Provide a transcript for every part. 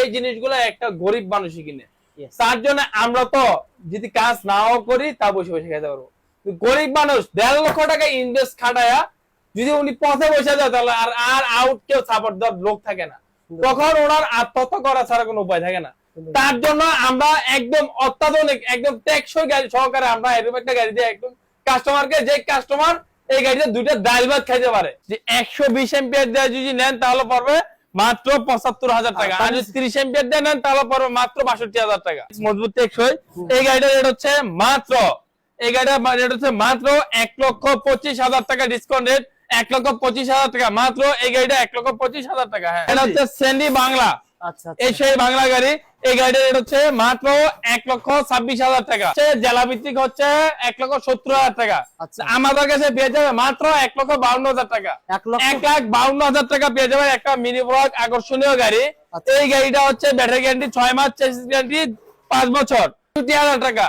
এই জিনিসগুলো একটা গরিব মানুষই কিনে। তার জন্য আমরা তো যদি কাজ নাও করি তা বসে বসে খেতে পারব। গরিব মানুষ দেড় লক্ষ টাকা ইনভেস্ট খাটায়া যদি উনি পথে বসে যায় তাহলে আর আর আউট কেউ সাপোর্ট দেওয়ার লোক থাকে না। তখন ওনার আত্মহত্যা করা ছাড়া কোনো উপায় থাকে না। তার জন্য আমরা একদম অত্যাধুনিক একদম টেকসই গাড়ি সহকারে আমরা এরকম একটা গাড়ি দিয়ে একদম কাস্টমারকে যে কাস্টমার এই গাড়িতে দুইটা ডাল ভাত খাইতে পারে। যে একশো বিশ এম্পিয়ার দিয়ে যদি নেন তাহলে পড়বে মাত্র পঁচাত্তর হাজার টাকা। আর যদি তিরিশ এম্পিয়ার দেন তাহলে পরে মাত্র বাষট্টি হাজার টাকা। মজবুত টেকসই এই গাড়িটার রেট হচ্ছে মাত্র এই গাড়িটার রেট হচ্ছে মাত্র এক লক্ষ পঁচিশ হাজার টাকা ডিসকাউন্ট রেট এক লক্ষ পঁচিশ হাজার টাকা মাত্র এই গাড়িটা এক লক্ষ পঁচিশ হাজার টাকা হ্যাঁ। এটা হচ্ছে সেন্ডি বাংলা এই সেই বাংলা গাড়ি এই গাড়ির রেট হচ্ছে মাত্র এক লক্ষ ছাব্বিশ হাজার টাকা। জেলা ভিত্তিক হচ্ছে এক লক্ষ সত্তর হাজার টাকা। আচ্ছা। আমাদের কাছে পেয়ে যাবে মাত্র এক লক্ষ বাউন্ন হাজার টাকা। এক লাখ বাউন্ন হাজার টাকা পেয়ে যাবে একটা মিনি ব্লক আকর্ষণীয় গাড়ি। আচ্ছা। এই গাড়িটা হচ্ছে ব্যাটারি গ্যারান্টি ছয় মাস চেসিস গ্যারান্টি পাঁচ বছর। পঁয়ষট্টি হাজার টাকা।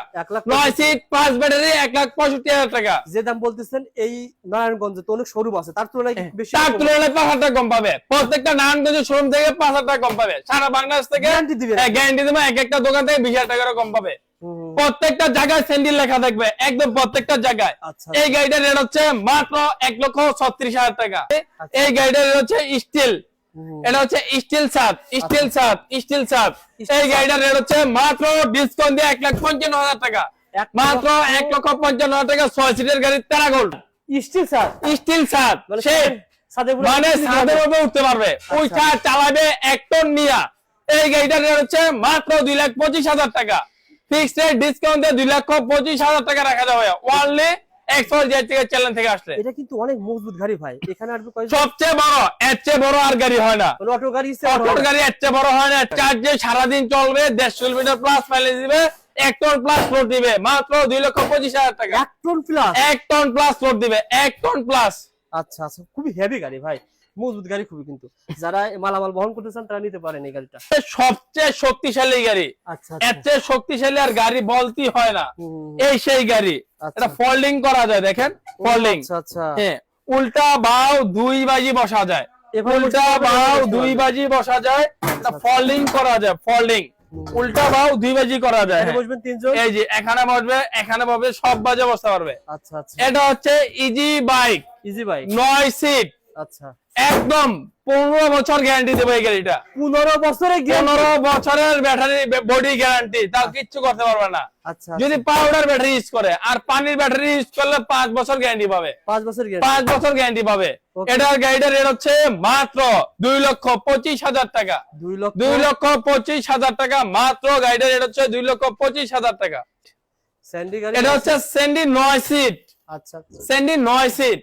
নয় সিট পাঁচ ব্যাটারি এক লাখ পঁয়ষট্টি হাজার টাকা। যে দাম বলতেছেন এই নারায়ণগঞ্জে তো অনেক শোরুম আছে। তার তুলনায় বেশি তার তুলনায় পাঁচ হাজার টাকা কম পাবে। প্রত্যেকটা নারায়ণগঞ্জের শোরুম থেকে পাঁচ হাজার টাকা কম পাবে। সারা বাংলাদেশ থেকে? গ্যারান্টি দেবে। এক একটা দোকান থেকে বিশ হাজার টাকারও কম পাবে। প্রত্যেকটা জায়গায় স্যান্ডেল লেখা থাকবে। একদম প্রত্যেকটা জায়গায়। আচ্ছা। এই গাড়িটার রেট হচ্ছে মাত্র এক লক্ষ ছত্রিশ হাজার টাকা। এই গাড়িটার রেট হচ্ছে স্টিল। এটা হচ্ছে স্টিল সাত স্টিল সাত স্টিল সাত এই গাড়িটার রেট হচ্ছে মাত্র ডিসকাউন্ট দিয়ে এক লাখ পঞ্চান্ন হাজার টাকা। মাত্র এক লক্ষ পঞ্চান্ন হাজার টাকা ছয় সিটের গাড়ি তেরা স্টিল স্যার স্টিল সাত মানে মানে স্টিল ছাদের উপরে উঠতে পারবে। ওই আচ্ছা। কার চালাবে এক টন নিয়া। এই গাড়িটার রেট হচ্ছে মাত্র দুই লাখ পঁচিশ হাজার টাকা। ফিক্সড রেট ডিসকাউন্ট দিয়ে দুই লক্ষ পঁচিশ হাজার টাকা রাখা যাবে। ওয়ানলি এক্সপোর্ট থেকে আসলে। এটা কিন্তু অনেক মজবুত গাড়ি ভাই। এখানে আসবে সবচেয়ে বড় এর চেয়ে বড় আর গাড়ি হয় না। অটো গাড়ি ইচ্ছে গাড়ি এর চেয়ে বড় হয় না। চার্জ যে সারাদিন চলবে দেড়শো কিলোমিটার প্লাস মাইলেজ দিবে এক টন প্লাস দিবে মাত্র দুই লক্ষ পঁচিশ হাজার টাকা। এক টন প্লাস এক টন প্লাস দিবে এক টন প্লাস আচ্ছা আচ্ছা খুবই হেভি গাড়ি ভাই। মজবুত গাড়ি খুবই কিন্তু। যারা মালামাল বহন করতে চান তারা নিতে পারেন এই গাড়িটা। সবচেয়ে শক্তিশালী গাড়ি। আচ্ছা এর শক্তিশালী আর গাড়ি বলতেই হয় না। এই সেই গাড়ি। আচ্ছা। এটা ফোল্ডিং করা যায় দেখেন? ফোল্ডিং আচ্ছা আচ্ছা। হ্যাঁ উল্টা বাও দুই বাজি বসা যায়। উল্টা বাও দুই বাজি বসা যায় এটা ফোল্ডিং করা যায় ফোল্ডিং উল্টা বাও দুই বাজি করা যায় এখানে হ্যাঁ। বসবেন তিনজন। এই যে এখানে বসবে এখানে বসবে সব বাজে বসতে পারবে। আচ্ছা আচ্ছা। এটা হচ্ছে ইজি বাইক ইজি বাইক নয় সিট আচ্ছা। একদম পনেরো বছর গ্যারান্টি দেবে এই গাড়িটা। পনেরো বছরে পনেরো বছরের ব্যাটারি বডি গ্যারান্টি তাও কিচ্ছু করতে পারবে না। আচ্ছা যদি পাউডার ব্যাটারি ইউজ করে আর পানির ব্যাটারি ইউজ করলে পাঁচ বছর গ্যারান্টি পাবে। পাঁচ বছর গ্যারান্টি পাঁচ বছর গ্যারান্টি পাবে. এটার গাড়িটার রেট হচ্ছে মাত্র দুই লক্ষ পঁচিশ হাজার টাকা। দুই লক্ষ পঁচিশ হাজার টাকা মাত্র গাড়িটার রেট হচ্ছে দুই লক্ষ পঁচিশ হাজার টাকা। এটা হচ্ছে সেন্ডি নয় সিট আচ্ছা আচ্ছা। নয় সিট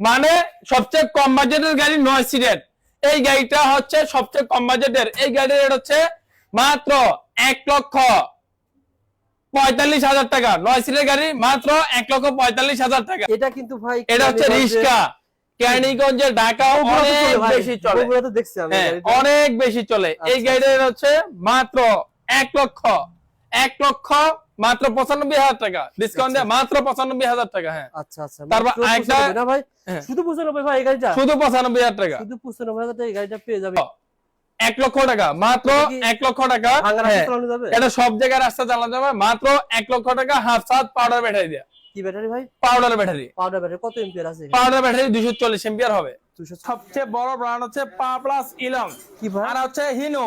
মানে সবচেয়ে কম বাজেটের গাড়ি নয় সিটের এই গাড়িটা হচ্ছে সবচেয়ে কম বাজেটের এই গাড়ির রেট হচ্ছে মাত্র এক লক্ষ পঁয়তাল্লিশ হাজার টাকা। নয় সিটের গাড়ি মাত্র এক লক্ষ পঁয়তাল্লিশ হাজার টাকা। এটা কিন্তু ভাই এটা হচ্ছে রিস্কা কেরানীগঞ্জে ঢাকা অনেক বেশি চলে। হ্যাঁ। অনেক বেশি চলে। এই আচ্ছা, গাড়ির হচ্ছে মাত্র এক লক্ষ। এক লক্ষ মাত্র পঁচানব্বই হাজার টাকা। ডিসকাউন্ট দিয়ে মাত্র পঁচানব্বই হাজার টাকা হ্যাঁ। আচ্ছা আচ্ছা। তারপর আরেকটা- ভাই? হ্যাঁ। শুধু পঁচানব্বই ভাই এই গাড়িটা? শুধু পঁচানব্বই হাজার টাকা। শুধু পঁচানব্বই হাজার টাকা এই গাড়িটা পেয়ে যাবে। এক লক্ষ টাকা। মাত্র এক লক্ষ টাকা হ্যাঁ, এটা সব জায়গায় রাস্তা চালানো যাবে। মাত্র এক লক্ষ টাকা হাফ সাত পাউডার ব্যাটারি দিয়ে। কি ব্যাটারি ভাই? পাউডার ব্যাটারি পাউডার ব্যাটারি কত এম্পিয়ার আছে? পাউডার ব্যাটারি দুশো চল্লিশ এম্পিয়ার হবে। দুশো সবচেয়ে বড় ব্র্যান্ড হচ্ছে পা প্লাস ইলং কি ভাই আর হচ্ছে হিনো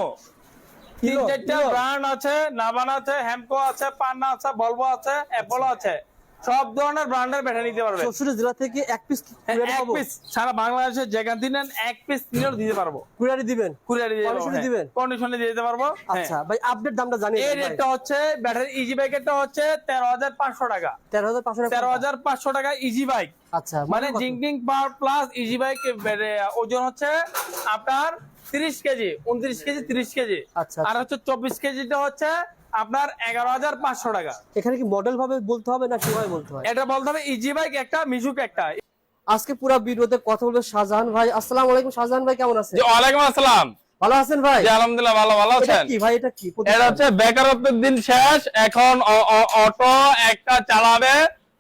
তিন চারটা ব্র্যান্ড আছে নাবান আছে হ্যামকো আছে পান্না আছে ভলভো আছে অ্যাপোলো আছে। সব ধরনের ব্র্যান্ডের ব্যাটারি নিতে পারবে। চৌষট্টি জেলা থেকে এক পিস হ্যাঁ, এক পিস সারা বাংলাদেশের যেখান থেকে নেন এক পিস দিতে পারব। কুড়ারি দিবেন? কুরিয়ারে দিবেন? কন্ডিশনে দিয়ে দিতে পারব হ্যাঁ। আচ্ছা ভাই আপডেট দামটা জানি এই রেটটা হচ্ছে ব্যাটারি ইজি বাইকেরটা হচ্ছে তেরো হাজার পাঁচশো টাকা। তেরো হাজার পাঁচশো তেরো হাজার পাঁচশো টাকা ইজি বাইক আচ্ছা মানে? জিঙ্কিং পাওয়ার প্লাস ইজি বাইক ওজন হচ্ছে আপনার তিরিশ কেজি উনত্রিশ কেজি তিরিশ কেজি। আচ্ছা, আর হচ্ছে চব্বিশ কেজিটা হচ্ছে আপনার এগারো হাজার পাঁচশো টাকা। এখানে কি মডেল ভাবে বলতে হবে না কীভাবে বলতে হয়? এটা বলতে হবে ইজি বাইক একটা মিশুক একটা। আজকে পুরো ভিডিওতে কথা বলবে শাহজাহান ভাই। আসসালামু আলাইকুম শাহজাহান ভাই কেমন আছেন? জি ওয়ালাইকুম আসসালাম। ভালো আছেন ভাই? জি আলহামদুলিল্লাহ ভালো ভালো আছেন? কি ভাই এটা কি? এটা হচ্ছে বেকারত্বের দিন শেষ। এখন অ- অ- অটো একটা চালাবে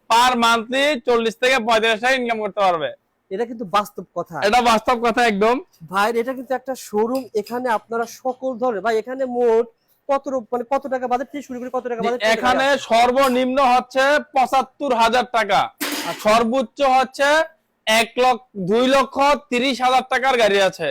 পার মান্থলি চল্লিশ থেকে পঁয়ত্রিশ টাকা ইনকাম করতে পারবে। এটা কিন্তু বাস্তব কথা। এটা বাস্তব কথা একদম। ভাই এটা কিন্তু একটা শোরুম এখানে আপনারা সকল ধরনের ভাই এখানে মোট কত মানে কত টাকা বাজেট থেকে শুরু করে কত টাকা বাজেট এখানে সর্বনিম্ন হচ্ছে পঁচাত্তর হাজার টাকা। আর সর্বোচ্চ হচ্ছে এক লক্ষ দুই লক্ষ তিরিশ হাজার টাকার গাড়ি আছে।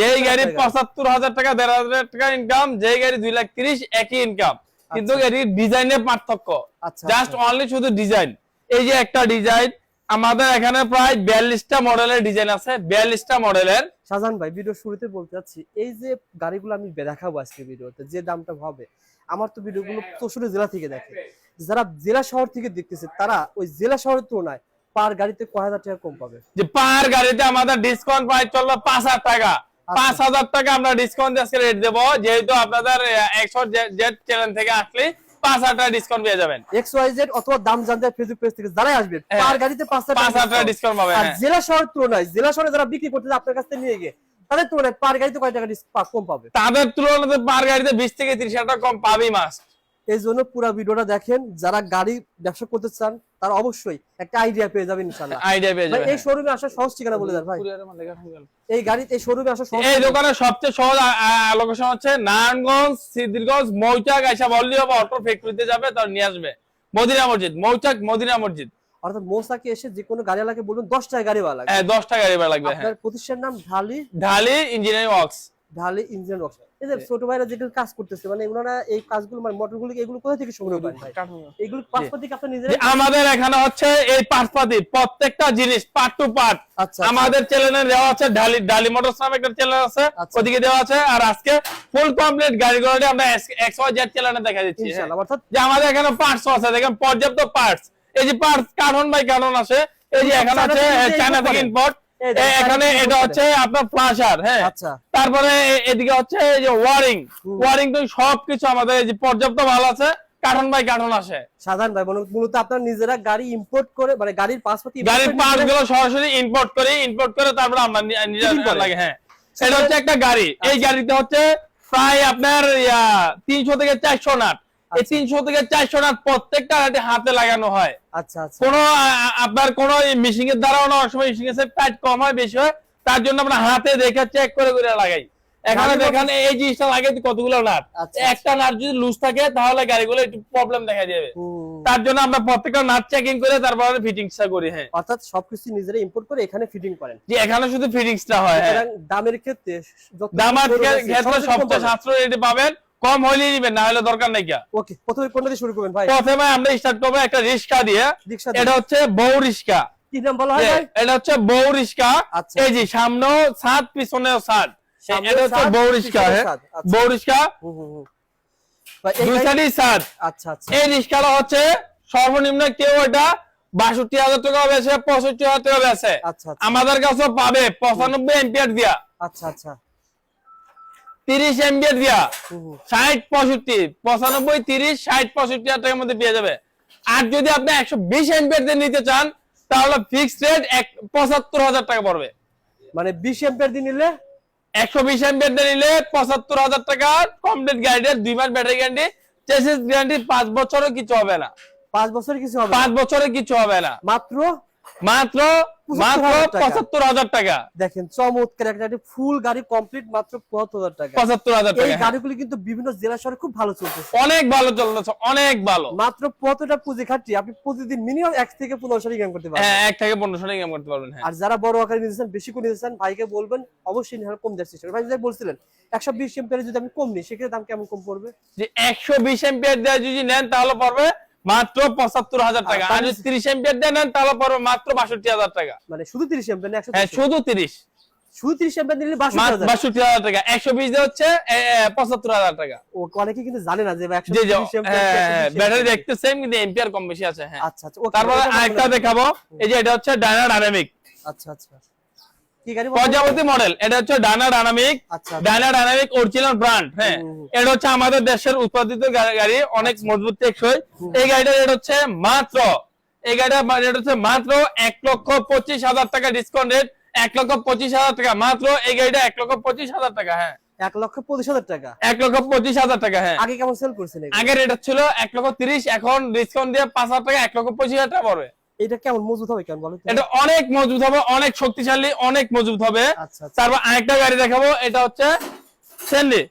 যেই গাড়ি পঁচাত্তর হাজার টাকা দেড় হাজার টাকা ইনকাম যেই গাড়ি দুই লাখ তিরিশ একই ইনকাম কিন্তু আচ্ছা। এটির ডিজাইনের পার্থক্য। আচ্ছা জাস্ট আচ্ছা। অনলি শুধু ডিজাইন এই যে একটা ডিজাইন আমাদের এখানে প্রায় বিয়াল্লিশটা মডেলের ডিজাইন আছে বিয়াল্লিশটা মডেলের। শাহজাহান ভাই ভিডিও শুরুতে বলতে চাচ্ছি এই যে গাড়িগুলো আমি দেখাবো আজকে ভিডিওতে যে দামটা হবে আমার তো ভিডিওগুলো চৌষট্টি জেলা থেকে দেখে। যারা জেলা শহর থেকে দেখতেছে তারা ওই জেলা শহরের তুলনায় পার গাড়িতে কয় হাজার টাকা কম পাবে? যে পার গাড়িতে আমাদের ডিসকাউন্ট প্রাইস চলবে পাঁচ হাজার টাকা। পাঁচ হাজার টাকা আমরা ডিসকাউন্ট আজকে রেট দেবো যেহেতু আপনাদের একশো জেড চ্যানেল থেকে আসলে পাঁচ হাজার টাকা ডিসকাউন্ট পেয়ে যাবেন এক্স ওয়াই জেড অথবা দাম জানতে ফেসবুক পেজ থেকে যারাই আসবে। গাড়িতে পাঁচ হাজার টাকা ডিসকাউন্ট পাবেন আর হ্যাঁ। জেলা শহরের তুলনায় জেলা শহরে যারা বিক্রি করতেছে আপনার কাছ থেকে নিয়ে গিয়ে তাদের তুলনায় পার গাড়িতে কয় টাকা কম পাবে তাদের তুলনায় পার গাড়িতে বিশ থেকে তিরিশ হাজার টাকা কম পাবি মাস এই জন্য পুরো ভিডিওটা দেখেন যারা গাড়ি ব্যবসা করতে চান তারা অবশ্যই একটা আইডিয়া পেয়ে যাবেন ইনশাল্লাহ আইডিয়া পেয়ে যাবেন। এই শোরুমে আসার সহজ ঠিকানা বলে দেন ভাই। এই গাড়ি এই শোরুমে আসার সহজ এই দোকানের সবচেয়ে সহজ লোকেশন হচ্ছে নারায়ণগঞ্জ সিদ্ধিরগঞ্জ মৌচাক। আইসা বললি হবে অটো ফ্যাক্টরিতে যাবে তার নিয়ে আসবে। মদিনা মসজিদ মৌচাক মদিনা মসজিদ। অর্থাৎ মৌসাকে এসে যে কোনো গাড়িওয়ালাকে বলুন দশ টাকা গাড়ি ভাড়া লাগবে। হ্যাঁ দশটা গাড়ি ভাড়া লাগবে হ্যাঁ। আপনার প্রতিষ্ঠানের নাম Dhali Dhali engineering works. Dhali engineer works. এই যে ছোট ভাইরা যেগুলো কাজ করতেছে মানে ওনারা এই কাজগুলো মানে মোটরগুলো এগুলো কোথা থেকে সংগ্রহ করেন ভাই এগুলো আপনি আমাদের এখানে হচ্ছে এই পাটপাতি প্রত্যেকটা জিনিস পার্ট টু পার্ট আচ্ছা আমাদের চ্যানেলে দেওয়া আছে ঢালি ঢালি মোটরস নামে একটা চ্যানেল আছে আচ্ছা। ওদিকে দেওয়া আছে আর আজকে ফুল কমপ্লিট গাড়ি গাড়ি আমরা এক্স ওয়াই জেড চ্যানেলে দেখা দিচ্ছি। ইনশাআল্লাহ অর্থাৎ যে আমাদের এখানে পার্টস আছে দেখেন পর্যাপ্ত পার্টস এই যে পার্টস কার্টন বাই কার্টন আছে এই যে এখানে আছে চায়না থেকে ইম্পোর্ট এখানে এটা হচ্ছে আপনার ফ্লাশার হ্যাঁ? আচ্ছা। তারপরে এদিকে হচ্ছে এই যে ওয়ারিং ওয়ারিং তো সবকিছু আমাদের এই যে পর্যাপ্ত ভালো আছে কার্টন বাই কার্টন আসে। সাধারণ ভাই মূলত- মূলত আপনার নিজেরা গাড়ি ইম্পোর্ট করে মানে গাড়ির পাসপোর্ট গাড়ির পার্টসগুলো সরাসরি ইম্পোর্ট করি ইম্পোর্ট করে তারপরে আমরা নি- করে। লাগে হ্যাঁ। এটা হচ্ছে একটা গাড়ি। এই আচ্ছা। গাড়িতে হচ্ছে প্রায় আপনার তিনশো থেকে চারশো নাট। এই আচ্ছা। তিনশো থেকে চারশো নাট প্রত্যেকটা হাতে লাগানো হয়। আচ্ছা আচ্ছা। কোন আপনার কোন মেশিন এর দ্বারাও না সময় মেশিন এর কম হয় বেশি হয় তার জন্য আমরা হাতে দেখে চেক করে করে লাগাই। এখানে দেখেন এই জিনিসটা লাগে কতগুলো নাট। একটা নাট যদি লুজ থাকে তাহলে গাড়িগুলো একটু প্রবলেম দেখা যাবে। তার জন্য আমরা প্রত্যেকটা নাট চেকিং করে তারপরে ফিটিংসটা করি হ্যাঁ। অর্থাৎ সবকিছু নিজেরা ইম্পোর্ট করে এখানে ফিটিং করেন। যে এখানে শুধু ফিটিংসটা হয় হ্যাঁ। দামের ক্ষেত্রে দামার ক্ষেত্রে সবচেয়ে। সাশ্রয় রেটে পাবেন কম হইলেই নিবেন না হলে দরকার নাই কিয়া। ওকে প্রথমে কোনটা দিয়ে শুরু করবেন ভাই? প্রথমে আমরা স্টার্ট করব একটা রিক্সা দিয়ে। এটা হচ্ছে বউ রিক্সা। কি নাম বলা হয় ভাই? এটা হচ্ছে বউ রিক্সা। আচ্ছা। এই যে সামনেও সাত পিছনেও সাত এটা হচ্ছে বউ পিছনে হ্যাঁ? আচ্ছা। বউ এই দুই সাইডই সাত আচ্ছা আচ্ছা। এই রিক্সাটা হচ্ছে সর্বনিম্ন কেউ এটা বাষট্টি হাজার টাকা বেছে পঁয়ষট্টি হাজার টাকা বেছে আচ্ছা আচ্ছা। আমাদের কাছে পাবে পঁচানব্বই এম্পিয়ার দিয়া। আচ্ছা আচ্ছা। তিরিশ এম্পিয়ার দিয়া। ষাট পঁয়ষট্টি পঁচানব্বই তিরিশ ষাট পঁয়ষট্টি হাজার টাকার মধ্যে পেয়ে যাবে। আর যদি আপনি একশো বিশ দিয়ে নিতে চান তাহলে ফিক্সড রেট এক পঁচাত্তর হাজার টাকা পড়বে। মানে বিশ এম্পিয়ার দিয়ে নিলে? একশো বিশ এম্পিয়ার দিয়ে নিলে পঁচাত্তর হাজার টাকা কমপ্লিট গ্যারান্টি দুই মাস ব্যাটারি গ্যারান্টি চেসিস গ্যারান্টি পাঁচ বছরও কিছু হবে না। পাঁচ বছর কিছু হবে। পাঁচ বছরে কিছু হবে না। মাত্র মাত্র মাত্র পঁচাত্তর হাজার টাকা। দেখেন চমৎকার একটা ফুল গাড়ি কমপ্লিট মাত্র পঁচাত্তর হাজার টাকা। পঁচাত্তর হাজার টাকা হ্যাঁ। গাড়িগুলি কিন্তু বিভিন্ন জেলা শহরে খুব ভালো চলতেছে। অনেক ভালো চলতেছে অনেক ভালো। মাত্র কতটা পুঁজি খাটিয়ে আপনি প্রতিদিন মিনিমাম এক থেকে পনেরোশো ইনকাম করতে পারবেন। হ্যাঁ এক থেকে পনেরোশো ইনকাম করতে পারবেন হ্যাঁ। আর যারা বড় আকারে নিতে চান বেশি করে নিতে চান ভাইকে বলবেন অবশ্যই কম চেষ্টা ভাই যাই বলছিলেন একশো বিশ এম্পিয়ার যদি আমি কম নিই সেক্ষেত্রে দাম কেমন কম পড়বে? যে একশো বিশ এম্পিয়ার দেওয়া যদি নেন তাহলে পড়বে মাত্র পঁচাত্তর হাজার টাকা। আর যদি তিরিশ এম্পিয়ার দিয়ে নেন তাহলে পড়বে মাত্র বাষট্টি হাজার টাকা। মানে শুধু তিরিশ এম্পিয়ার হ্যাঁ শুধু তিরিশ। শুধু তিরিশ এম্পিয়ার নিলে বাষট্টি হাজার। বাষট্টি হাজার টাকা। একশো বিশ দিয়ে হচ্ছে পঁচাত্তর হাজার টাকা। ও অনেকে কিন্তু জানে না যে একশো জি জি তিরিশ ampere, 120 ব্যাটারি দেখতে সেম কিন্তু এম্পিয়ার কম বেশি আছে okay, তারপরে আরেকটা দেখাবো। এই যে এটা হচ্ছে ডায়না ডায়নামিক আচ্ছা আচ্ছা? প্রজাপতি মডেল এটা হচ্ছে Dyna dynamic Dyna original brand হ্যাঁ। এটা হচ্ছে আমাদের দেশের উৎপাদিত গাড়ি অনেক মজবুত টেকসই। এই গাড়িটার রেট হচ্ছে মাত্র এই গাড়িটার রেট হচ্ছে মাত্র এক লক্ষ পঁচিশ হাজার টাকা ডিসকাউন্ট রেট এক লক্ষ পঁচিশ হাজার টাকা। মাত্র এই গাড়িটা এক লক্ষ পঁচিশ হাজার টাকা হ্যাঁ। এক লক্ষ পঁচিশ হাজার টাকা? এক লক্ষ পঁচিশ হাজার টাকা হ্যাঁ। আগে কেমন সেল? রেট ছিল এক লক্ষ তিরিশ এখন ডিসকাউন্ট দিয়ে পাঁচ হাজার টাকা এক লক্ষ পঁচিশ হাজার টাকা পড়বে। এটা কেমন মজবুত হবে কেমন বলো এটা অনেক মজবুত হবে অনেক শক্তিশালী অনেক মজবুত হবে। আচ্ছা আচ্ছা। তারপর আরেকটা গাড়ি দেখাবো এটা হচ্ছে স্যান্ডি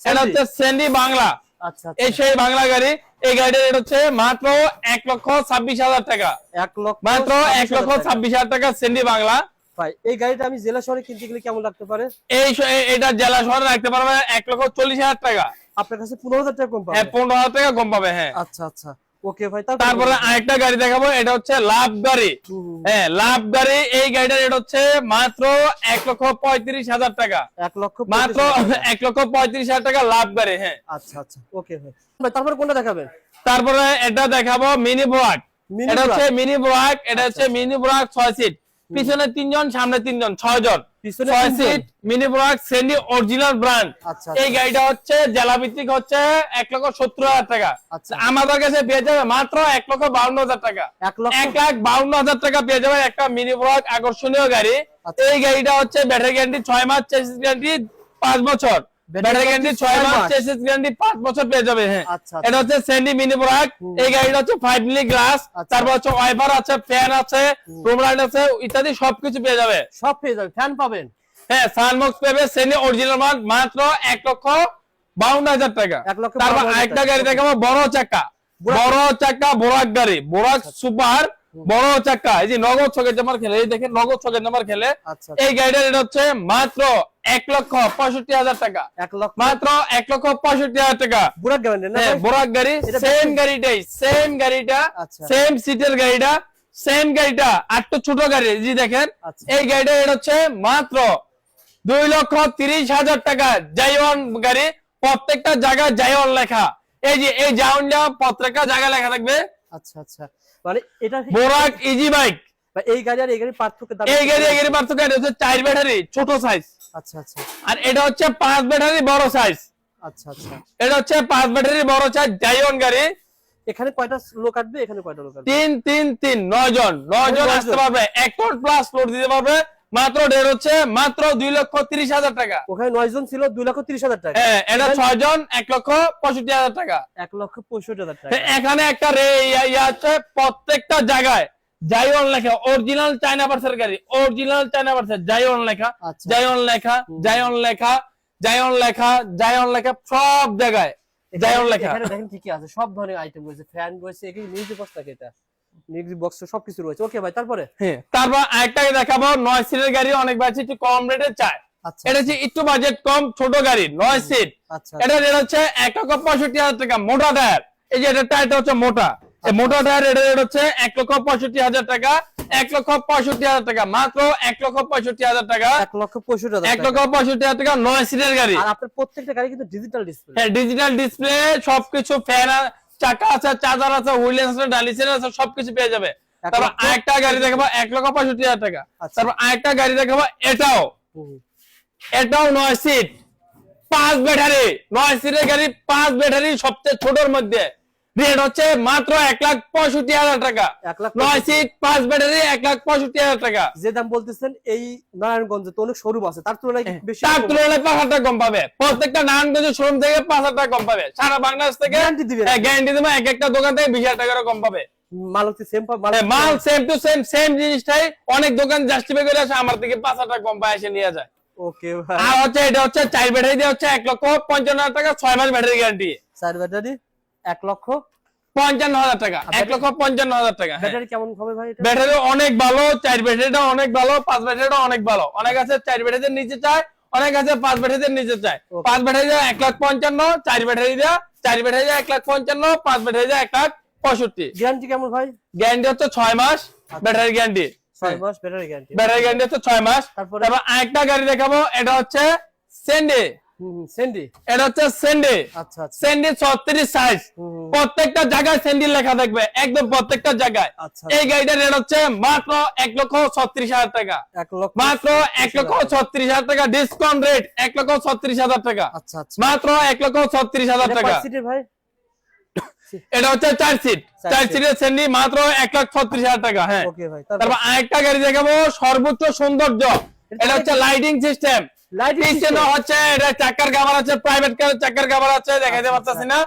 এটা হচ্ছে স্যান্ডি বাংলা। আচ্ছা এই সেই বাংলা গাড়ি এই গাড়িটার রেট হচ্ছে মাত্র এক লক্ষ ছাব্বিশ হাজার টাকা। এক লক্ষ মাত্র এক লক্ষ ছাব্বিশ হাজার টাকা স্যান্ডি বাংলা। ভাই এই গাড়িটা আমি জেলা শহরে কিনতে গেলে কেমন লাগতে পারে? এই এটা জেলা শহরে রাখতে পারবে এক লক্ষ চল্লিশ হাজার টাকা। আপনার কাছে পনেরো হাজার টাকা কম পাবে? হ্যাঁ পনেরো হাজার টাকা কম পাবে হ্যাঁ। আচ্ছা আচ্ছা। ওকে ভাই তারপরে আরেকটা গাড়ি দেখাবো এটা হচ্ছে লাভ গাড়ি। হ্যাঁ লাভ গাড়ি এই গাড়িটার রেট হচ্ছে মাত্র এক লক্ষ পঁয়ত্রিশ হাজার টাকা। এক লক্ষ মাত্র। এক লক্ষ পঁয়ত্রিশ হাজার টাকা লাভ গাড়ি হ্যাঁ। আচ্ছা আচ্ছা ওকে ভাই। তারপরে কোনটা দেখাবেন তারপরে এটা দেখাবো মিনি বোয়াক এটা হচ্ছে মিনি বোয়াক এটা আচ্ছা, হচ্ছে মিনি বোয়াক ছয় সিট। পিছনে তিনজন সামনে তিনজন ছয় জন ছয় সিট মিনি সেন্ডি অরিজিনাল ব্র্যান্ড আচ্ছা এই গাড়িটা হচ্ছে জেলা ভিত্তিক হচ্ছে এক লক্ষ সত্তর হাজার টাকা। আচ্ছা। আমাদের কাছে পেয়ে যাবে মাত্র এক লক্ষ বাউন্ন হাজার টাকা। এক লাখ বাউন্ন হাজার টাকা পেয়ে যাবে একটা মিনি আকর্ষণীয় গাড়ি। আচ্ছা। এই গাড়িটা হচ্ছে ব্যাটারি গ্যারান্টি ছয় মাস চেসিস গ্যারান্টি পাঁচ বছর। ব্যাটারি গ্যারান্টি ছয় মাস চেসিস গ্যারান্টি পাঁচ বছর পেয়ে যাবে হ্যাঁ। আচ্ছা, এটা হচ্ছে স্যান্ডি মিনি ব্রাক এই গাড়িটা হচ্ছে ফাইভ মিলি গ্লাস আচ্ছা। তারপর হচ্ছে ওয়াইপার আছে ফ্যান আছে রুম লাইট আছে ইত্যাদি সবকিছু পেয়ে যাবে। সব পেয়ে যাবে ফ্যান পাবেন। হ্যাঁ সানবক্স পেবে সেনি অরিজিনাল মান মাত্র এক লক্ষ বাউন্ন হাজার টাকা। এক লক্ষ তারপর আরেকটা। গাড়ি দেখাবো বড় চাকা বড় চাকা বোরাক গাড়ি। বোরাক সুপার বড় চাকা এই যে নগদ ছকের নাম্বার খেলে এই দেখেন নগদ ছকের নাম্বার খেলে আচ্ছা এই গাড়িটার রেট হচ্ছে মাত্র এক লক্ষ পঁয়ষট্টি হাজার টাকা। মাত্র এক লক্ষ পঁয়ষট্টি হাজার টাকা। হ্যাঁ বোরাক গাড়ি সেম গাড়িটাই সেম গাড়িটা আচ্ছা। সেম সিটের গাড়িটা সেম গাড়িটা ছোট গাড়ি জি দেখেন আচ্ছা। এই গাড়িটা এটা হচ্ছে মাত্র দুই লক্ষ তিরিশ হাজার টাকা। জাইওয়ান গাড়ি প্রত্যেকটা জায়গায় জাইওয়ান লেখা। এই যে এই জাউনটা প্রত্যেকটা জায়গায় লেখা থাকবে। আচ্ছা আচ্ছা। মানে এটা বোরাক ইজি বাইক এই গাড়ি আর এই গাড়ির পার্থক্য এই গাড়ি এই গাড়ির পার্থক্য এটা হচ্ছে চার ব্যাটারি ছোট সাইজ আচ্ছা আচ্ছা। আর এটা হচ্ছে পাঁচ ব্যাটারি বড় সাইজ আচ্ছা আচ্ছা। এটা হচ্ছে পাঁচ ব্যাটারি বড় সাইজ ডায়ন গাড়ি। এখানে কয়টা লোক আসবে? এখানে কয়টা লোক আসবে? তিন তিন তিন নয় জন নয় জন আসতে পারবে। এক প্লাস লোড দিতে পারবে। মাত্র ডের হচ্ছে মাত্র দুই লক্ষ তিরিশ হাজার টাকা। ওখানে নয় জন ছিল দুই লক্ষ তিরিশ হাজার টাকা। হ্যাঁ এটা ছয় জন এক লক্ষ পঁয়ষট্টি হাজার টাকা। এক লক্ষ পঁয়ষট্টি হাজার টাকা। হ্যাঁ, এখানে একটা রে ইয়া- আছে প্রত্যেকটা জায়গায় জাইওন লেখা অরিজিনাল চায়না বার্সের গাড়ি অরিজিনাল চায়না বার্সের জাইওন লেখা আচ্ছা। জাইওন লেখা জাইওন লেখা জাইওন লেখা জাইওন লেখা সব জায়গায় লেখা। দেখেন ঠিকই আছে সব ধরনের আইটেম রয়েছে ফ্যান রয়েছে বক্স এটা? মিউজিক বক্স সবকিছু রয়েছে। ওকে ভাই তারপরে? হ্যাঁ তারপর আরেকটা দেখাবো নয় সিটের গাড়ি অনেক বাড়ছে একটু কম রেটে চায়। এটা হচ্ছে একটু বাজেট কম ছোট গাড়ি নয় সিট এটা রেট হচ্ছে এক লক্ষ পঁয়ষট্টি হাজার টাকা মোটা টায়ার এই যে এটা টায়ারটা হচ্ছে মোটা। মোটা টায়ার এটা রেট হচ্ছে এক লক্ষ পঁয়ষট্টি হাজার টাকা এক লক্ষ পঁয়ষট্টি হাজার টাকা। মাত্র এক লক্ষ পঁয়ষট্টি হাজার টাকা। এক লক্ষ পঁয়ষট্টি হাজার এক টাকা। লক্ষ পঁয়ষট্টি হাজার টাকা নয় সিটের গাড়ি। আর আপনার প্রত্যেকটা গাড়ি কিন্তু ডিজিটাল ডিসপ্লে হ্যাঁ ডিজিটাল ডিসপ্লে সবকিছু ফ্যান চাকা আছে চার্জার আছে হুইলেন্স আছে ডালিসেন আছে সবকিছু পেয়ে যাবে। তারপর আরেকটা গাড়ি দেখাবো এক লক্ষ পঁয়ষট্টি হাজার টাকা। আচ্ছা। তারপর আরেকটা গাড়ি দেখাবো এটাও। এটাও নয় সিট পাঁচ ব্যাটারি। নয় সিটের গাড়ি পাঁচ ব্যাটারি সবচেয়ে ছোটর মধ্যে। রেট হচ্ছে মাত্র এক লাখ পঁয়ষট্টি হাজার টাকা। এক লাখ নয় সিট পাঁচ ব্যাটারি এক লাখ পঁয়ষট্টি হাজার টাকা। যে দাম বলতেছেন এই নারায়ণগঞ্জে তো অনেক শোরুম আছে তার তুলনায় বেশি তার তুলনায় পাঁচ হাজার টাকা কম পাবে। প্রত্যেকটা নারায়ণগঞ্জ শোরুম থেকে পাঁচ হাজার টাকা কম পাবে। সারা বাংলাদেশ থেকে গ্যারান্টি দিবেন গ্যারান্টি দেবো এক একটা দোকান থেকে বিশ হাজার টাকারও কম পাবে। মাল হচ্ছে সেম হ্যাঁ, মাল সেম টু সেম সেম জিনিসটাই অনেক দোকান জাস্টিফাই করে আসে আমার থেকে পাঁচ হাজার টাকা কম পায় এসে নিয়ে যায়। ওকে ভাই। আর হচ্ছে এটা হচ্ছে চার ব্যাটারি দিয়ে হচ্ছে এক লক্ষ পঞ্চান্ন হাজার টাকা ছয় মাস ব্যাটারি গ্যারান্টি চার ব্যাটারি এক লক্ষ পঞ্চান্ন হাজার টাকা। এক লক্ষ পঞ্চান্ন হাজার টাকা হ্যাঁ। ব্যাটারি কেমন হবে ভাই ব্যাটারি অনেক ভালো চার ব্যাটারিটা অনেক ভালো পাঁচ ব্যাটারিটা অনেক ভালো। অনেক আছে চার ব্যাটারিদের নিচে চায় অনেক আছে পাঁচ ব্যাটারিদের নিচে চায়। পাঁচ ব্যাটারি দেওয়া এক লাখ পঞ্চান্ন চার ব্যাটারি দেওয়া চার ব্যাটারি দেওয়া এক লাখ পঞ্চান্ন পাঁচ ব্যাটারি দেওয়া এক লাখ পঁয়ষট্টি। গ্যারান্টি কেমন ভাই? গ্যারান্টি হচ্ছে ছয় মাস ব্যাটারি গ্যারান্টি ছয় মাস ব্যাটারি গ্যারান্টি ব্যাটারি গ্যারান্টি হচ্ছে ছয় মাস। তারপর? আরেকটা গাড়ি দেখাবো এটা হচ্ছে সেন্ডে সেন্ডি এটা হচ্ছে সেন্ডে আচ্ছা আচ্ছা। সেন্ডি সাইজ প্রত্যেকটা জায়গায় সেন্ডি লেখা থাকবে একদম প্রত্যেকটা জায়গায়। আচ্ছা এই গাড়িটার রেট হচ্ছে মাত্র এক লক্ষ ছত্রিশ হাজার টাকা। মাত্র লক্ষ টাকা। ডিসকাউন্ট রেট লক্ষ আচ্ছা মাত্র লক্ষ এটা টাকা। ভাই? এটা হচ্ছে চার সিট চার চার সিটের মাত্র ছত্রিশ হাজার টাকা হ্যাঁ। তারপর? আরেকটা গাড়ি দেখাবো সর্বোচ্চ সৌন্দর্য। এটা হচ্ছে লাইটিং সিস্টেম লাইট পিছনে হচ্ছে এটা চাকার কাভার আছে প্রাইভেট কার চাকার কাভার আছে দেখাইতে আচ্ছা, পারতাছি না।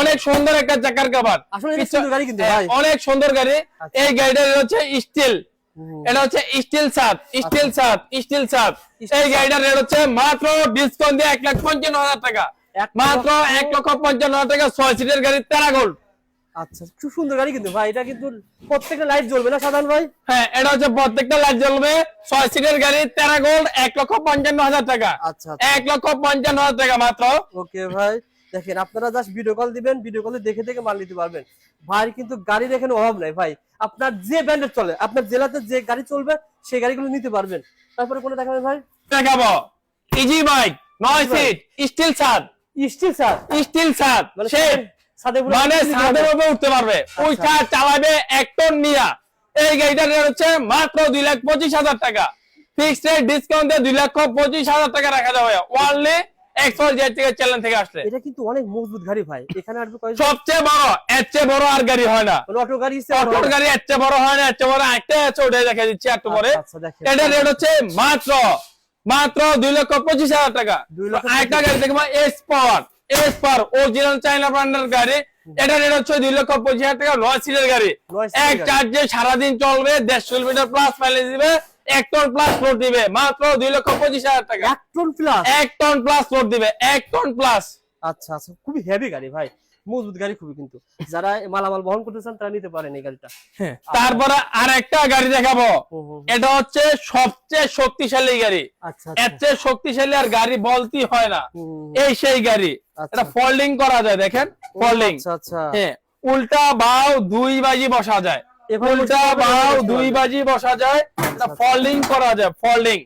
অনেক সুন্দর একটা চাকার গাড়ি অনেক সুন্দর গাড়ি। আচ্ছা। এই গাড়িটা হচ্ছে স্টিল এটা হচ্ছে স্টিল সাত স্টিল সাত স্টিল সাত এই। গাড়িটার রেট হচ্ছে মাত্র ডিসকাউন্ট দিয়ে এক লাখ পঞ্চান্ন হাজার টাকা। মাত্র এক লক্ষ পঞ্চান্ন হাজার টাকা ছয় সিটের গাড়ি তেরা গোল্ড আচ্ছা খুব সুন্দর গাড়ি কিন্তু ভাই এটা কিন্তু প্রত্যেকটা লাইট জ্বলবে না সাধারণ ভাই? হ্যাঁ এটা হচ্ছে প্রত্যেকটা লাইট জ্বলবে। ছয় সিটের গাড়ি তেরা গোল্ড এক লক্ষ পঞ্চান্ন হাজার টাকা। আচ্ছা আচ্ছা। এক লক্ষ পঞ্চান্ন হাজার টাকা মাত্র। ওকে ভাই দেখেন আপনারা জাস্ট ভিডিও কল দিবেন ভিডিও কলে দেখে দেখে মাল নিতে পারবেন। ভাই কিন্তু গাড়ির এখানে অভাব নাই ভাই। আপনার যে ব্র্যান্ডের চলে আপনার জেলাতে যে গাড়ি চলবে সেই গাড়িগুলো নিতে পারবেন। তারপরে কোনটা দেখাবেন ভাই? দেখাবো। ইজি বাইক নয় সিট স্টিল সাত স্টিল স্যার স্টিল সাত মানে মানে ছাদের উপরে উঠতে পারবে। ওইটা চালাবে এক টন নিয়া। এই গাড়িটার হচ্ছে মাত্র দুই লাখ পঁচিশ হাজার টাকা। ফিক্সড রেট ডিসকাউন্ট দিয়ে দুই লক্ষ পঁচিশ হাজার টাকা রাখা যাবে। ওয়ানলি একশো জেড থেকে চ্যালেঞ্জ থেকে আসলে। এটা কিন্তু অনেক মজবুত গাড়ি ভাই। এখানে আসবে সবচেয়ে বড় এর চেয়ে বড় আর গাড়ি হয় না। অটো গাড়ি ইচ্ছে অটোর গাড়ি এর চেয়ে বড় হয় না এর চেয়ে বড় একটা আছে ওটাই দেখা দিচ্ছি একটু পরে আচ্ছা এটা রেট হচ্ছে মাত্র মাত্র দুই লক্ষ পঁচিশ হাজার টাকা। একটা গাড়ি দেখব S power S power original China ব্র্যান্ডের গাড়ি। এটা রেট হচ্ছে দুই লক্ষ পঁচিশ হাজার টাকা নয় সিটের গাড়ি। এক চার্জে সারাদিন চলবে দেড়শো কিলোমিটার প্লাস মাইলেজ দিবে এক টন প্লাস লোড দিবে। মাত্র দুই লক্ষ পঁচিশ হাজার টাকা। এক টন প্লাস এক টন প্লাস লোড দিবে এক টন প্লাস আচ্ছা আচ্ছা খুবই হেভি গাড়ি ভাই মজবুত গাড়ি খুবই কিন্তু। যারা মালামাল বহন করতে চান তারা নিতে পারেন এই গাড়িটা। তারপরে আর একটা গাড়ি দেখাবো। এটা হচ্ছে সবচেয়ে শক্তিশালী গাড়ি। আচ্ছা এর আচ্ছা চেয়ে শক্তিশালী আর গাড়ি বলতেই হয় না। এই সেই গাড়ি। আচ্ছা। এটা ফোল্ডিং করা যায় দেখেন? ফোল্ডিং আচ্ছা আচ্ছা। হ্যাঁ উল্টা বাও দুই বাজি বসা যায়। উল্টা বাও দুই বাজি বসা যায় এটা ফোল্ডিং করা যায় ফোল্ডিং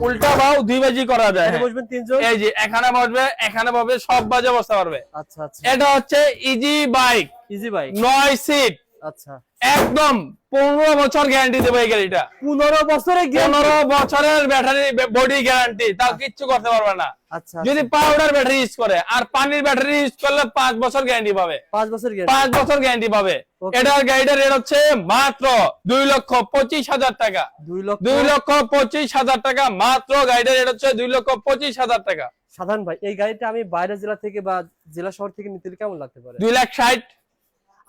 উল্টা বাও দুই বাজি করা যায় হ্যাঁ। বসবেন তিনজন? এই যে এখানে বসবে এখানে বসবে সব বাজে বসতে পারবে। আচ্ছা আচ্ছা। এটা হচ্ছে ইজি বাইক ইজি বাইক নয় সিট আচ্ছা। একদম পনেরো বছর গ্যারান্টি দেবে এই গাড়িটা। পনেরো বছরে পনেরো বছরের ব্যাটারি বডি গ্যারান্টি তাও কিচ্ছু করতে পারবে না। আচ্ছা যদি পাউডার ব্যাটারি ইউজ করে আর পানির ব্যাটারি ইউজ করলে পাঁচ বছর গ্যারান্টি পাবে। পাঁচ বছর গ্যারান্টি পাঁচ বছর গ্যারান্টি পাবে। এটার গাড়িটার রেট হচ্ছে মাত্র দুই লক্ষ পঁচিশ হাজার টাকা। দুই লক্ষ? পঁচিশ হাজার টাকা মাত্র গাড়িটার রেট হচ্ছে দুই লক্ষ পঁচিশ হাজার টাকা। সাধারণ ভাই এই গাড়িটা আমি বাইরের জেলা থেকে বা জেলা শহর থেকে নিতে কেমন লাগতে পারে? দুই লাখ ষাট।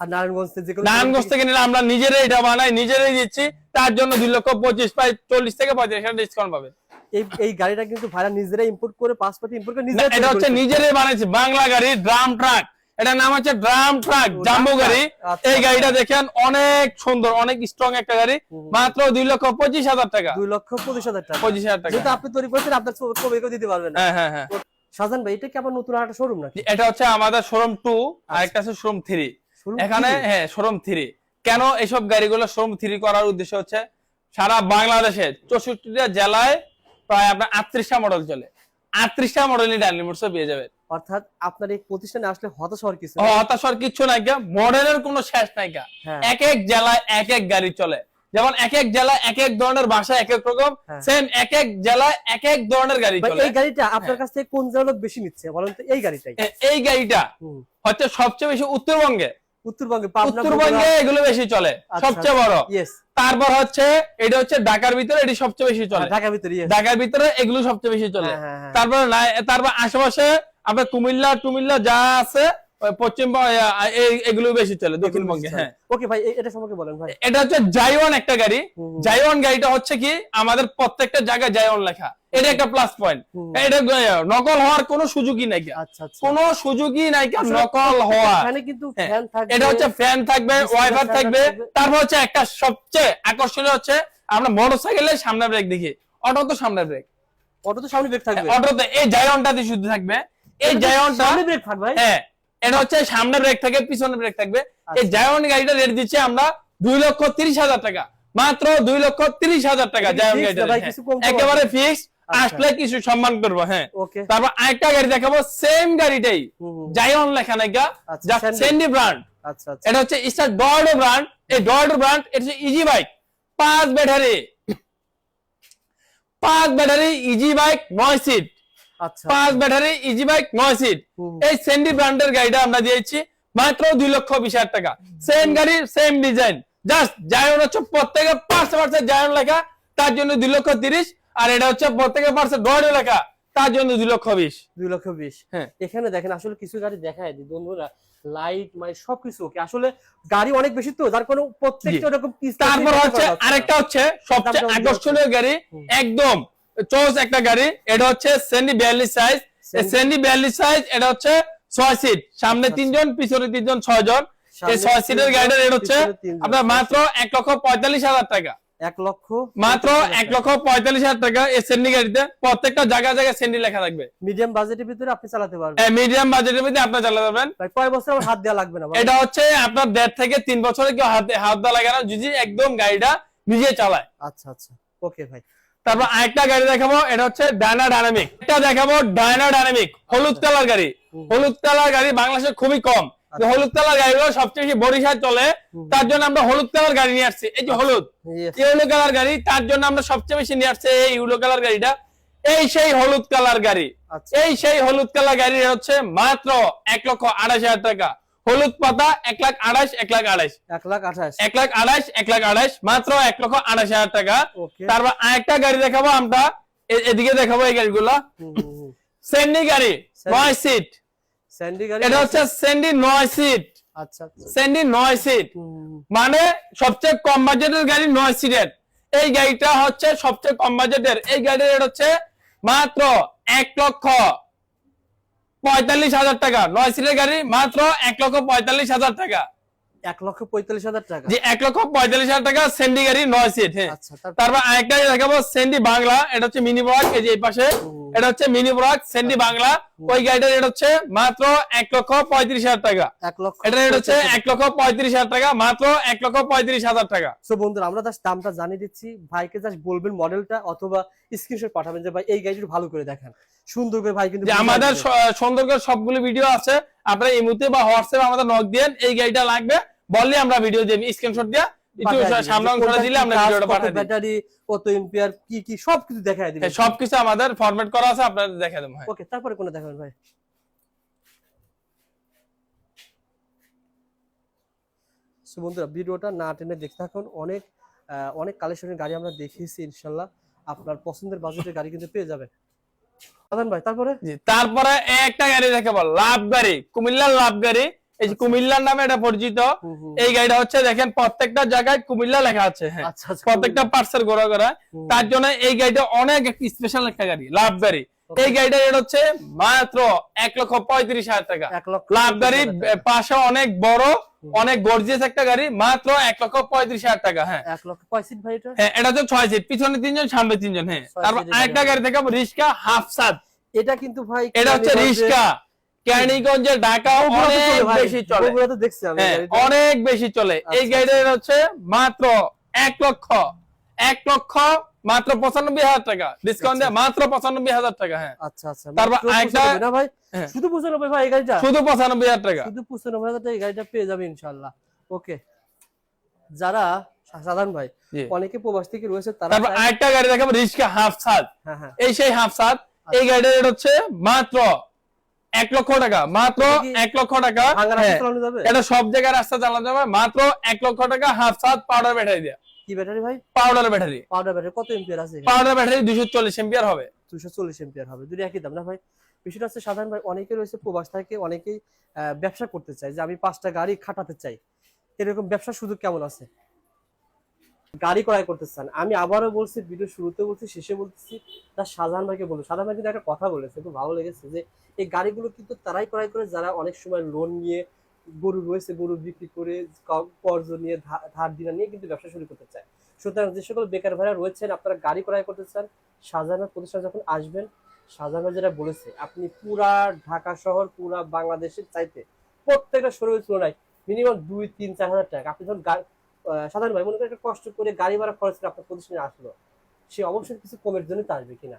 আর নারায়ণগঞ্জ থেকে যে নারায়ণগঞ্জ থেকে নিলে আমরা নিজেরাই এটা বানাই নিজেরাই দিচ্ছি। তার জন্য দুই লক্ষ পঁচিশ প্রায় চল্লিশ থেকে পঁয়ত্রিশ ডিসকাউন্ট পাবে। এই এই গাড়িটা কিন্তু ভাড়া নিজেরা ইম্পোর্ট করে পাসপোর্ট ইম্পোর্ট করে নিজেরা এটা হচ্ছে নিজেরাই বানাইছি বাংলা গাড়ি ড্রাম ট্রাক এটার নাম হচ্ছে ড্রাম ট্রাক জাম্বো গাড়ি। আচ্ছা, এই। গাড়িটা দেখেন অনেক সুন্দর অনেক স্ট্রং একটা গাড়ি। মাত্র দুই লক্ষ পঁচিশ হাজার টাকা। দুই লক্ষ পঁচিশ হাজার টাকা। পঁচিশ হাজার টাকা। আপনি তৈরি করেছেন আপনার ছবি দিতে পারবেন হ্যাঁ হ্যাঁ হ্যাঁ। শাহজান ভাই এটা কি আবার নতুন একটা শোরুম নাকি? এটা হচ্ছে আমাদের শোরুম টু আর একটা আছে শোরুম থ্রি এখানে? হ্যাঁ শোরুম থ্রি কেন এসব গাড়িগুলো শোরুম থ্রি করার উদ্দেশ্য হচ্ছে সারা বাংলাদেশে চৌষট্টিটা জেলায় প্রায় আপনার আটত্রিশটা মডেল চলে আটত্রিশটা মডেলই ডাইনিং মোটরসে পেয়ে যাবেন অর্থাৎ আপনার এই প্রতিষ্ঠানে আসলে হতাশ হওয়ার কিছু। হতাশার কিচ্ছু নাই মডেলের কোনো শেষ নাই হ্যাঁ। এক এক জেলায় এক এক গাড়ি চলে যেমন এক এক জেলায় এক এক ধরনের ভাষা এক এক রকম হ্যাঁ। সেম এক এক জেলায় এক এক ধরনের গাড়ি চলে এই গাড়িটা আপনার হ্যাঁ। কাছ থেকে কোন জেলার লোক বেশি নিচ্ছে বলেন তো এই গাড়িটাই এই গাড়িটা। হচ্ছে সবচেয়ে বেশি উত্তরবঙ্গে উত্তরবঙ্গে উত্তরবঙ্গে এগুলো বেশি চলে সবচেয়ে বড়। তারপর হচ্ছে এটা হচ্ছে ঢাকার ভিতরে এটি সবচেয়ে বেশি চলে। ঢাকার ভিতরে ঢাকার ভিতরে এগুলো সবচেয়ে বেশি চলে। হ্যাঁ, হ্যাঁ, হ্যাঁ। তারপর তারপর আশেপাশে আপনার কুমিল্লা টুমিল্লা যা আছে পশ্চিমবঙ্গ এগুলো বেশি চলে দক্ষিণবঙ্গে হ্যাঁ। ওকে ভাই এটা সম্পর্কে বলেন ভাই। এটা হচ্ছে জাইওয়ান একটা গাড়ি। জাইওয়ান গাড়িটা হচ্ছে কি আমাদের প্রত্যেকটা জায়গায় জাইওয়ান লেখা। এটা একটা প্লাস পয়েন্ট এটা নকল হওয়ার কোনো সুযোগই নাই আচ্ছা আচ্ছা। কোনো সুযোগই নাই নকল হওয়া। কিন্তু হ্যাঁ, এটা হচ্ছে ফ্যান থাকবে ওয়াইফার থাকবে। তারপর হচ্ছে একটা সবচেয়ে আকর্ষণীয় হচ্ছে আমরা মোটরসাইকেলের সামনে ব্রেক দেখি। অটো তো সামনে ব্রেক অটো তো সামনে ব্রেক থাকবে। অটোতে এই জায়নটাতে শুধু থাকবে। এই জায়নটা সামনে ব্রেক থাকবে হ্যাঁ এটা হচ্ছে সামনে ব্রেক থাকে পিছনে ব্রেক থাকবে। এই আচ্ছা। জায়ন গাড়িটা রেট দিচ্ছে আমরা দুই লক্ষ তিরিশ হাজার টাকা। মাত্র দুই লক্ষ তিরিশ হাজার টাকা জায়ন গাড়িটা একেবারে ফিক্স আচ্ছা। আসলে কিছু সম্মান করব হ্যাঁ। তারপর আরেকটা গাড়ি দেখাবো সেম গাড়িটাই। জায়ন লেখা নাকি সেন্ডি ব্র্যান্ড আচ্ছা এটা হচ্ছে স্টার ডর্ডো ব্র্যান্ড এই ডর্ডো ব্র্যান্ড এটা হচ্ছে ইজি বাইক পাঁচ ব্যাটারি। পাঁচ ব্যাটারি ইজি বাইক নয় সিট পাঁচ ব্যাটারি ইজি বাইক নয় সিট এই সেন্ডি ব্র্যান্ডের গাড়িটা আমরা দিয়েছি মাত্র দুই লক্ষ বিশ হাজার টাকা। সেম গাড়ি সেম ডিজাইন জাস্ট জায়ন হচ্ছে প্রত্যেকের পাঁচশো পার্সেন্ট জায়ন লেখা তার জন্য দুই লক্ষ তিরিশ। আর এটা হচ্ছে প্রত্যেকের পার্সেন্ট ডর্ডো লেখা তার জন্য দুই লক্ষ বিশ। দুই লক্ষ বিশ। হ্যাঁ। এখানে দেখেন আসলে কিছু গাড়ি দেখায় বন্ধুরা। লাইট মানে সবকিছু ওকে আসলে গাড়ি অনেক বেশি তো যার কোনো প্রত্যেকটা এরকম তারপর হচ্ছে। আরেকটা হচ্ছে সবচেয়ে আকর্ষণীয় গাড়ি একদম চোস একটা গাড়ি এটা হচ্ছে সেন্ডি বিয়াল্লিশ সাইজ সেন্ডি বিয়াল্লিশ সাইজ এটা হচ্ছে ছয় সিট সামনে আচ্ছা। তিনজন পিছনে তিনজন ছয় জন। এই ছয় সিটের রেট হচ্ছে আপনার মাত্র এক লক্ষ পঁয়তাল্লিশ হাজার টাকা। এক লক্ষ মাত্র এক লক্ষ পঁয়তাল্লিশ হাজার টাকা এই সেন্ডি গাড়িতে। প্রত্যেকটা জায়গায় জায়গায় সেন্ডি লেখা থাকবে। মিডিয়াম বাজেটের ভিতরে আপনি চালাতে পারবেন। মিডিয়াম বাজেটের চালাতে পারবেন। কয় বছর হাত দেওয়া লাগবে না এটা হচ্ছে আপনার দেড় থেকে তিন বছরে কেউ হাত হাত দেওয়া লাগে না। যদি একদম গাড়িটা নিজে চালায়। আচ্ছা আচ্ছা। ওকে ভাই। তারপর আরেকটা গাড়ি দেখাবো এটা হচ্ছে ডায়না ডায়নামিক এটা দেখাবো ডায়না ডায়নামিক হলুদ কালার গাড়ি। হলুদ কালার গাড়ি বাংলাদেশে খুবই কম। হলুদ কালার গাড়িগুলো সবচেয়ে বেশি বরিশাল চলে। তার জন্য আমরা হলুদ কালার গাড়ি নিয়ে আসছি। এই যে হলুদ ইউলো কালার গাড়ি তার জন্য আমরা সবচেয়ে বেশি নিয়ে আসছি এই ইউলো কালার গাড়িটা। এই সেই হলুদ কালার গাড়ি। আচ্ছা। এই সেই হলুদ কালার গাড়ি হচ্ছে মাত্র এক লক্ষ আড়াইশ হাজার টাকা। হলুদ পাতা এক লাখ আড়াইশ এক লাখ আড়াইশ। এক লাখ আঠাশ। এক লাখ আড়াইশ এক লাখ আড়াইশ মাত্র এক লক্ষ আড়াইশ হাজার টাকা। তারপর আরেকটা গাড়ি দেখাবো আমরা। এদিকে দেখাবো এই গাড়িগুলো। সেন্ডি গাড়ি। নয় সিট স্যান্ডি গাড়ি এটা হচ্ছে নয় সিট আচ্ছা আচ্ছা। সেন্ডি নয় সিট মানে সবচেয়ে কম বাজেটের গাড়ি নয় সিটের এই গাড়িটা হচ্ছে সবচেয়ে কম বাজেটের। এই গাড়ির রেট হচ্ছে মাত্র এক লক্ষ পঁয়তাল্লিশ হাজার টাকা। নয় সিটের গাড়ি মাত্র এক লক্ষ পঁয়তাল্লিশ হাজার টাকা। এক লক্ষ পঁয়তাল্লিশ হাজার টাকা? যে এক লক্ষ পঁয়তাল্লিশ হাজার টাকা সেন্ডি গাড়ি নয় সিট হ্যাঁ। আচ্ছা তারপর? তারপর আরেকটা দেখাবো সেন্ডি বাংলা এটা হচ্ছে মিনি ব্রাক এই যে এই পাশে এটা হচ্ছে মিনি ব্রাক সেন্ডি বাংলা। ওই গাড়িটার রেট হচ্ছে মাত্র এক লক্ষ পঁয়ত্রিশ হাজার টাকা। এক লক্ষ এটা রেট হচ্ছে এক লক্ষ পঁয়ত্রিশ হাজার টাকা মাত্র এক লক্ষ পঁয়ত্রিশ হাজার টাকা। সো বন্ধুরা আমরা জাস্ট দামটা জানিয়ে দিচ্ছি। ভাইকে জাস্ট বলবেন মডেলটা অথবা স্ক্রিনশট পাঠাবেন যে ভাই এই গাড়িটা ভালো করে দেখান। সুন্দর করে ভাই কিন্তু আমাদের সুন্দর সবগুলো ভিডিও আছে। আপনারা ইমুতে বা হোয়াটসঅ্যাপে আমাদের নক দিয়েন এই গাড়িটা লাগবে। বললে আমরা ভিডিও দিই স্ক্রিনশট দিয়ে ব্যাটারি কত এম্পিয়ার কি কি সবকিছু দেখায় হ্যাঁ, সবকিছু আমাদের ফরম্যাট করা আছে আপনাদের দেখে দেবো। ওকে তারপরে কোনটা দেখাবেন ভাই? বন্ধুরা ভিডিওটা না টেনে দেখতে থাকুন। অনেক আহ, অনেক কালেকশনের গাড়ি আমরা দেখিয়েছি ইনশাল্লাহ। আপনার পছন্দের বাজেটের গাড়ি কিন্তু পেয়ে যাবেন। ভাই তারপরে? তারপরে একটা গাড়ি দেখাবো লাভ গাড়ি কুমিল্লার লাভ গাড়ি। এই যে কুমিল্লার নামে এটা পরিচিত। এই গাড়িটা হচ্ছে দেখেন প্রত্যেকটা জায়গায় কুমিল্লা লেখা আছে হ্যাঁ। আচ্ছা আচ্ছা প্রত্যেকটা পার্সেল ঘোরা করা তার জন্য এই গাড়িটা অনেক স্পেশাল একটা গাড়ি লাভ গাড়ি এই গাড়িটা রেট হচ্ছে মাত্র এক লক্ষ পঁয়ত্রিশ হাজার টাকা। লাভ গাড়ি। পাশে অনেক বড় অনেক গর্জিয়াস একটা গাড়ি মাত্র এক লক্ষ পঁয়ত্রিশ হাজার টাকা হ্যাঁ। এক লক্ষ হ্যাঁ এটা হচ্ছে ছয় সিট পিছনে তিনজন সামনে তিনজন হ্যাঁ। তারপর আরেকটা গাড়ি। দেখাবো রিস্কা হাফ সাত। এটা কিন্তু ভাই এটা হচ্ছে কেরানীগঞ্জে- রিস্কা কেরানীগঞ্জে ঢাকা বগুড়াতে অনেক বেশি চলে। দেখছি আমি। হ্যাঁ অনেক বেশি চলে। এই আচ্ছা, গাড়িটার হচ্ছে মাত্র এক লক্ষ এক লক্ষ মাত্র পঁচানব্বই হাজার টাকা। ডিসকাউন্ট দিয়ে মাত্র পঁচানব্বই হাজার টাকা হ্যাঁ। আচ্ছা আচ্ছা। তারপর আরেকটা- ভাই? হ্যাঁ। শুধু পঁচানব্বই ভাই এই গাড়িটা? শুধু পঁচানব্বই হাজার টাকা। শুধু পঁচানব্বই হাজার টাকা এই গাড়িটা পেয়ে যাবে ইনশাল্লাহ ওকে। যারা সাধারণ ভাই অনেকে প্রবাস থেকে রয়েছে তারা তারপর আরেকটা গাড়ি দেখাবো রিস্কা হাফ সাত হ্যাঁ। এই সেই হাফ সাত এই গাড়িটার রেট হচ্ছে মাত্র এক লক্ষ টাকা। মাত্র এক লক্ষ টাকা। হ্যাঁ। এটা সব জায়গায় রাস্তা চালানো যাবে। মাত্র এক লক্ষ টাকা হাফ সাত পাউডার ব্যাটারি দিয়ে। কি ব্যাটারি ভাই? পাউডার ব্যাটারি পাউডার ব্যাটারি কত এম্পিয়ার আছে পাউডার ব্যাটারি দুশো চল্লিশ এম্পিয়ার হবে। দুশো চল্লিশ এম্পিয়ার হবে। দুটো একই দাম না ভাই? বিষয়টা হচ্ছে সাধারণ ভাই অনেকে রয়েছে প্রবাস থেকে অনেকেই ব্যবসা করতে চায়। যে আমি পাঁচটা গাড়ি খাটাতে চাই। এরকম ব্যবসা সুযোগ কেমন আছে? গাড়ি ক্রয় করতে চান। আমি আবারও বলছি ভিডিও শুরুতে বলছি শেষে বলতেছি তার সাধারণ ভাইকে বলব সাধারণ ভাই কিন্তু একটা কথা বলেছে খুব ভালো লেগেছে যে এই গাড়িগুলো কিন্তু তারাই ক্রয় করে যারা অনেক সময় লোন নিয়ে গরু রয়েছে গরু বিক্রি করে কর্জ নিয়ে ধার দিনা নিয়ে কিন্তু ব্যবসা শুরু করতে চায়। সুতরাং যে সকল বেকার ভাইরা রয়েছেন আপনারা গাড়ি ক্রয় করতে চান শাহজাহান প্রতিষ্ঠান যখন আসবেন শাহজাহান যেটা বলেছে আপনি পুরা ঢাকা শহর পুরা বাংলাদেশের চাইতে প্রত্যেকটা শোরুমের তুলনায় মিনিমাম দুই তিন চার হাজার টাকা। আপনি যখন আহ, সাধারণ ভাই মনে করেন একটা কষ্ট করে গাড়ি ভাড়া খরচ করে আপনার প্রতিষ্ঠানে আসলো সে অবশ্যই কিছু কমের জন্য তো আসবে কিনা?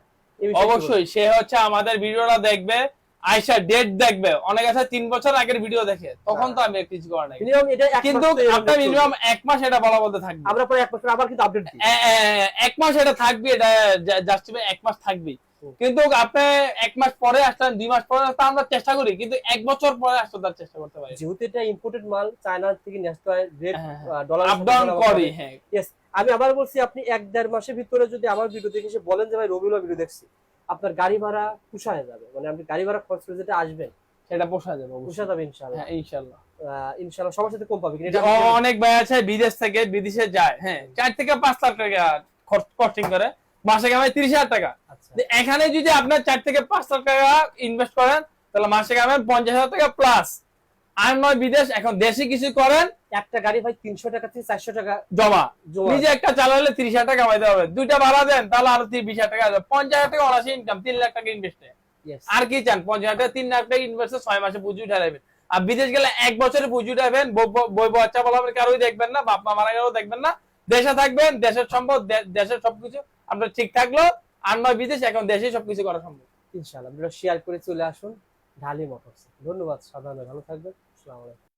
অবশ্যই সে হচ্ছে আমাদের ভিডিওটা দেখবে আয়সা ডেট দেখবে। অনেক আছে তিন বছর আগের ভিডিও দেখে। তখন তো আমি কিছু করার নাই। কিন্তু আপনার মিনিমাম এক মাস এটা বলা বলতে থাকবে। আমরা পরে এক বছর আবার কিন্তু আপডেট এক মাস এটা থাকবে এটা জাস্টিফে এক মাস থাকবে কিন্তু আপনি এক মাস পরে আসলেন দুই মাস পরে আমরা চেষ্টা করি কিন্তু এক বছর পরে আসতে তার চেষ্টা করতে পারি। যেহেতু এটা ইম্পোর্টেড মাল চায়না থেকে নেক্সট রেট হ্যাঁ, ডলার আপ ডাউন করি হ্যাঁ। আমি আবার বলছি আপনি এক দেড় মাসের ভিতরে যদি আমার ভিডিও দেখে এসে বলেন যে ভাই রবিউল ভিডিও দেখছি। আপনার গাড়ি ভাড়া পুষায় যাবে। মানে আপনি গাড়ি ভাড়া খরচ করে যেটা আসবেন সেটা পোষা যাবে পোষা যাবে ইনশাল্লাহ হ্যাঁ ইনশাল্লাহ আহ, ইনশাল্লাহ সবার সাথে কম পাবে অনেক ভাই আছে বিদেশ থেকে বিদেশে যায় হ্যাঁ চার থেকে পাঁচ লাখ টাকা খরচ কস্টিং করে। মাসে কামায় তিরিশ হাজার টাকা। আচ্ছা। এখানে যদি আপনার চার থেকে পাঁচ লাখ টাকা ইনভেস্ট করেন তাহলে মাসে কামায় পঞ্চাশ হাজার টাকা প্লাস আর নয় বিদেশ এখন দেশে কিছু করেন একটা গাড়ি ভাই তিনশো টাকা থেকে চারশো টাকা জমা। নিজে একটা চালালে তিরিশ হাজার টাকা কামাইতে হবে। দুইটা ভাড়া দেন তাহলে আরও বিশ হাজার টাকা পঞ্চাশ হাজার টাকা অনাসি ইনকাম তিন লাখ টাকা ইনভেস্টে আর কি চান? পঞ্চাশ হাজার টাকা তিন লাখ টাকা ইনভেস্টে ছয় মাসে পুঁজি উঠে যাবেন আর বিদেশ গেলে এক বছরে পুঁজি উঠাবেন বই বাচ্চা বলা কারোই দেখবেন না বাপ মা মারা গেলেও দেখবেন না। দেশে থাকবেন দেশের সম্পদ দে- দেশের সবকিছু আপনার ঠিক থাকল। আর নয় বিদেশ এখন দেশে সবকিছু করা সম্ভব। ইনশাল্লাহ শেয়ার করে চলে আসুন। ঢালি মোটরস ধন্যবাদ সাধারণ ভালো থাকবেন। আসসালামু আলাইকুম।